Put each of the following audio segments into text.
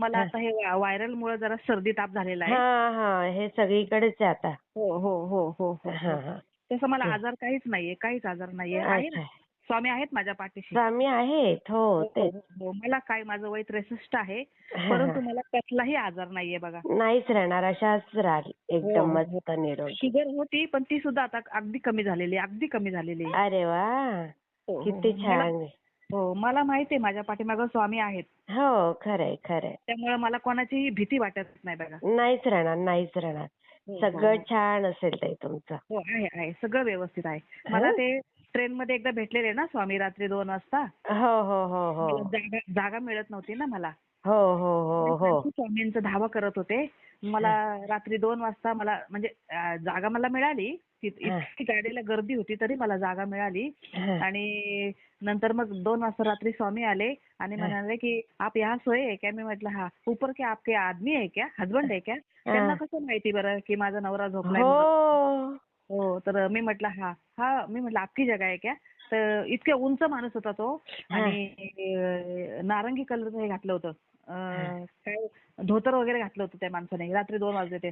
मला. आता हे व्हायरल मुळे जरा सर्दी ताप झालेला आहे. हा हा हे सगळीकडेच आहे आता. हो हो हो हो हो हा. तसं मला. आजार काहीच नाहीये काहीच आजार नाहीये. आहे ना? स्वामी आहेत माझ्या पाठीशी. स्वामी आहेत हो हो, ते हो. मला काय माझं वय त्रेसष्ट आहे परंतु. मला कसलाही आजार नाहीये बघा. नाहीच राहणार अशाच राहील एकदम. मस्त निरोगी. शुगर होती पण ती सुद्धा आता अगदी कमी झालेली आहे अगदी कमी झालेली आहे. अरे वा! किती. छान हो मला माहिती आहे माझ्या पाठीमागं स्वामी आहेत. हो खरंय खरंय. त्यामुळे मला कोणाचीही भीती वाटत नाही बघा. नाहीच राहणार नाहीच राहणार. हो, हो, सगळं हो. छान असेल ताई तुमचं. हो आहे आहे. सगळं व्यवस्थित आहे. मला? ते ट्रेन मध्ये एकदा भेटलेले ना स्वामी? रात्री दोन वाजता. हो हो हो हो. मला जागा जागा मिळत नव्हती ना मला. हो हो हो हो. स्वामींचा धावा करत होते. मला रात्री दोन वाजता मला म्हणजे अं, जागा मला मिळाली. ती- हं. इतकी गाडीला गर्दी होती तरी मला जागा मिळाली. आणि नंतर मग दोन वाजता रात्री स्वामी आले आणि हं. म्हणाले की आप यहाँ सोए है क्या? मी म्हटलं हा ऊपर के आपके आदमी है क्या? हस्बंड आहे क्या? त्यांना कसं माहिती बरं की माझा नवरा झोपलाय म्हणून? हो हो तर मी म्हटलं हा हा मी म्हटलं आपकी जगा आहे क्या? तर इतके उंच माणूस होता तो आणि नारंगी कलरचं हे घातलं होतं. काय धोतर वगैरे घातलं होतं त्या माणसाने. रात्री दोन वाजले ते.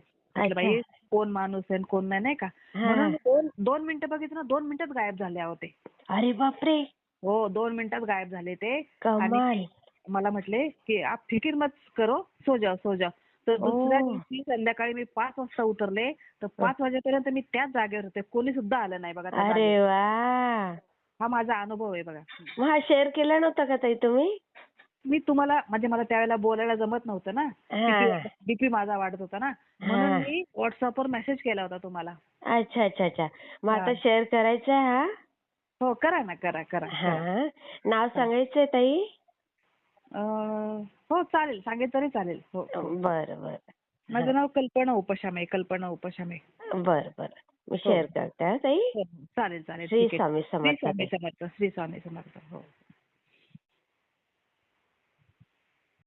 बाई कोण माणूस आहे आणि कोण नाही नाही का. म्हणून दोन दोन मिनिटं बघितलं ना दोन मिनिटात गायब झाले आहो ते. अरे बापरे! हो दोन मिनिटात गायब झाले ते. कमाल. मला म्हटले की आप फिकीर मत करो सो जाओ सो जाओ. तर दुसऱ्या. दिवशी संध्याकाळी मी पाच वाजता उतरले. तर पाच वाजेपर्यंत मी त्याच जागेवर होते. कोणी सुद्धा आलं नाही बघा त्या अरे जागेवर. वा. हा माझा अनुभव आहे बघा. मग हा शेअर केला नव्हता का ताई तुम्ही? मी तुम्हाला म्हणजे मला त्यावेळेला बोलायला जमत नव्हतं ना. हा. बीपी माझा वाढत होता ना. म्हणून मी व्हॉट्सअपवर मेसेज केला होता तुम्हाला. अच्छा अच्छा अच्छा. मग आता हा. शेअर करायचा आहे हा? हो करा ना करा करा हा. नाव सांगायचंय ताई? अं, हो चालेल. सांगेल तरी चालेल. हो हो. बरं बरं. माझं नाव कल्पना उपशामे कल्पना उपशामे बरं बरं. मी शेअर करते हा ताई? हो, हो. चालेल चालेल. श्री स्वामी समर्थ. श्री स्वामी समर्थ. हो.